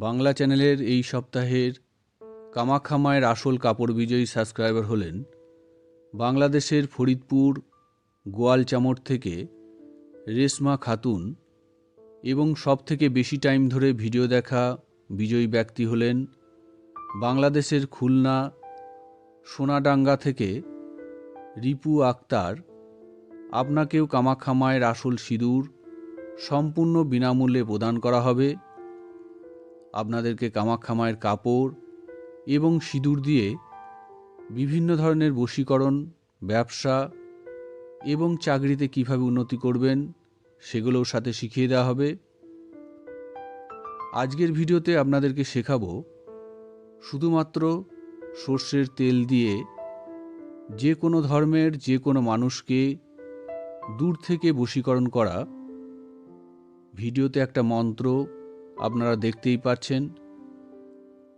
বাংলা চ্যানেলের এই সপ্তাহের কামাখ্যা মায়ের আসল কাপড় বিজয়ী সাবস্ক্রাইবার হলেন বাংলাদেশের ফরিদপুর গোয়াল গোয়ালচামড় থেকে রেশমা খাতুন এবং সব থেকে বেশি টাইম ধরে ভিডিও দেখা বিজয়ী ব্যক্তি হলেন বাংলাদেশের খুলনা, সোনাডাঙ্গা থেকে রিপু আক্তার। আপনাকেও কামাখ্যা মায়ের আসল সিঁদুর সম্পূর্ণ বিনামূল্যে প্রদান করা হবে। আপনাদেরকে কামাখ্যা মায়ের কাপড় এবং সিঁদুর দিয়ে বিভিন্ন ধরনের বশীকরণ, ব্যবসা এবং চাকরিতে কীভাবে উন্নতি করবেন সেগুলোর সাথে শিখিয়ে দেওয়া হবে। আজকের ভিডিওতে আপনাদেরকে শেখাবো শুধুমাত্র সর্ষের তেল দিয়ে যে কোনো ধর্মের যে কোনো মানুষকে দূর থেকে বশীকরণ করা। ভিডিওতে একটা মন্ত্র আপনারা দেখতেই পাচ্ছেন।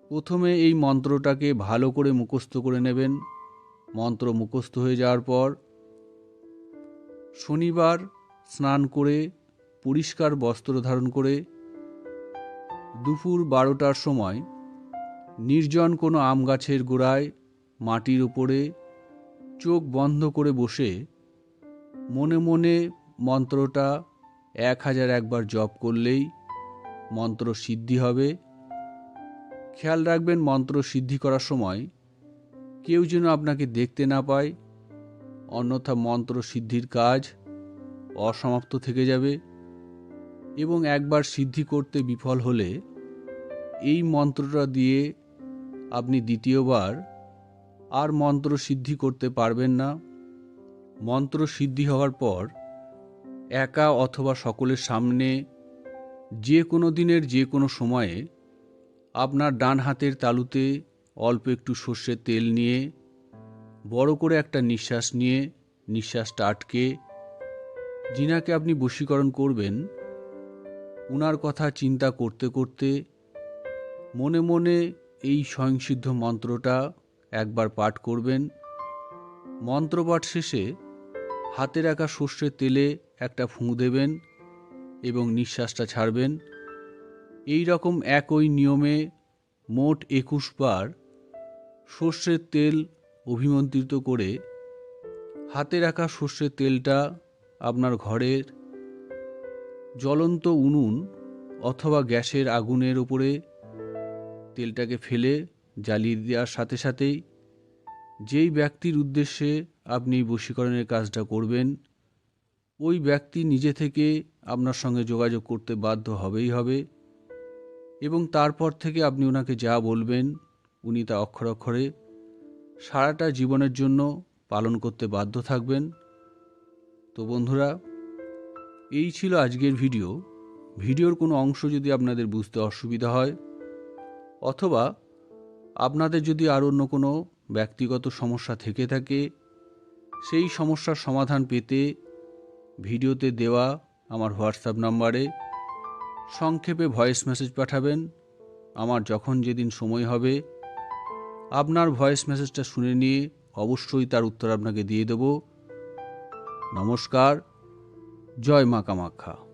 প্রথমে এই মন্ত্রটাকে ভালো করে মুখস্থ করে নেবেন। মন্ত্র মুখস্থ হয়ে যাওয়ার পর শনিবার স্নান করে, পরিষ্কার বস্ত্র ধারণ করে, দুপুর বারোটার সময় নির্জন কোনো আম গাছের গোড়ায় মাটির উপরে চোখ বন্ধ করে বসে মনে মনে মন্ত্রটা এক হাজার একবার জপ করলেই মন্ত্র সিদ্ধি হবে। খেয়াল রাখবেন, মন্ত্র সিদ্ধি করার সময় কেউ যেন আপনাকে দেখতে না পায়, অন্যথা মন্ত্র সিদ্ধির কাজ অসমাপ্ত থেকে যাবে এবং একবার সিদ্ধি করতে বিফল হলে এই মন্ত্রটা দিয়ে আপনি দ্বিতীয়বার আর মন্ত্র সিদ্ধি করতে পারবেন না। মন্ত্র সিদ্ধি হওয়ার পর একা অথবা সকলের সামনে যে কোনো দিনের যে কোনো সময়ে আপনার ডান হাতের তালুতে অল্প একটু সর্ষের তেল নিয়ে, বড় করে একটা নিঃশ্বাস নিয়ে, নিঃশ্বাসটা আটকে যিনাকে আপনি বশীকরণ করবেন, উনার কথা চিন্তা করতে করতে মনে মনে এই স্বয়ংসিদ্ধ মন্ত্রটা একবার পাঠ করবেন। মন্ত্রপাঠ শেষে হাতে রাখা সর্ষের তেলে একটা ফুঁ দেবেন। এবং নিঃশ্বাসটা ছাড়বেন। এই রকম একই নিয়মে মোট একুশ বার সর্ষের তেল অভিমন্ত্রিত করে হাতে রাখা সর্ষের তেলটা আপনার ঘরের জ্বলন্ত উনুন অথবা গ্যাসের আগুনের উপরে তেলটাকে ফেলে জ্বালিয়ে দেওয়ার সাথে সাথেই যেই ব্যক্তির উদ্দেশ্যে আপনি বশীকরণের কাজটা করবেন, ওই ব্যক্তি নিজে থেকে আপনার সঙ্গে যোগাযোগ করতে বাধ্য হবেই হবে এবং তারপর থেকে আপনি ওনাকে যা বলবেন, উনি তা অক্ষর অক্ষরে সারাটা জীবনের জন্য পালন করতে বাধ্য থাকবেন। তো বন্ধুরা, এই ছিল আজকের ভিডিও। ভিডিওর কোনো অংশ যদি আপনাদের বুঝতে অসুবিধা হয় অথবা আপনাদের যদি আর অন্য কোনো ব্যক্তিগত সমস্যা থেকে থাকে, সেই সমস্যার সমাধান পেতে ভিডিওতে দেওয়া আমার হোয়াটসঅ্যাপ নাম্বারে সংক্ষেপে ভয়েস মেসেজ পাঠাবেন। আমার যখন যেদিন সময় হবে, আপনার ভয়েস মেসেজটা শুনে নিয়ে অবশ্যই তার উত্তর আপনাকে দিয়ে দেব। নমস্কার, জয় মা কামাখ্যা।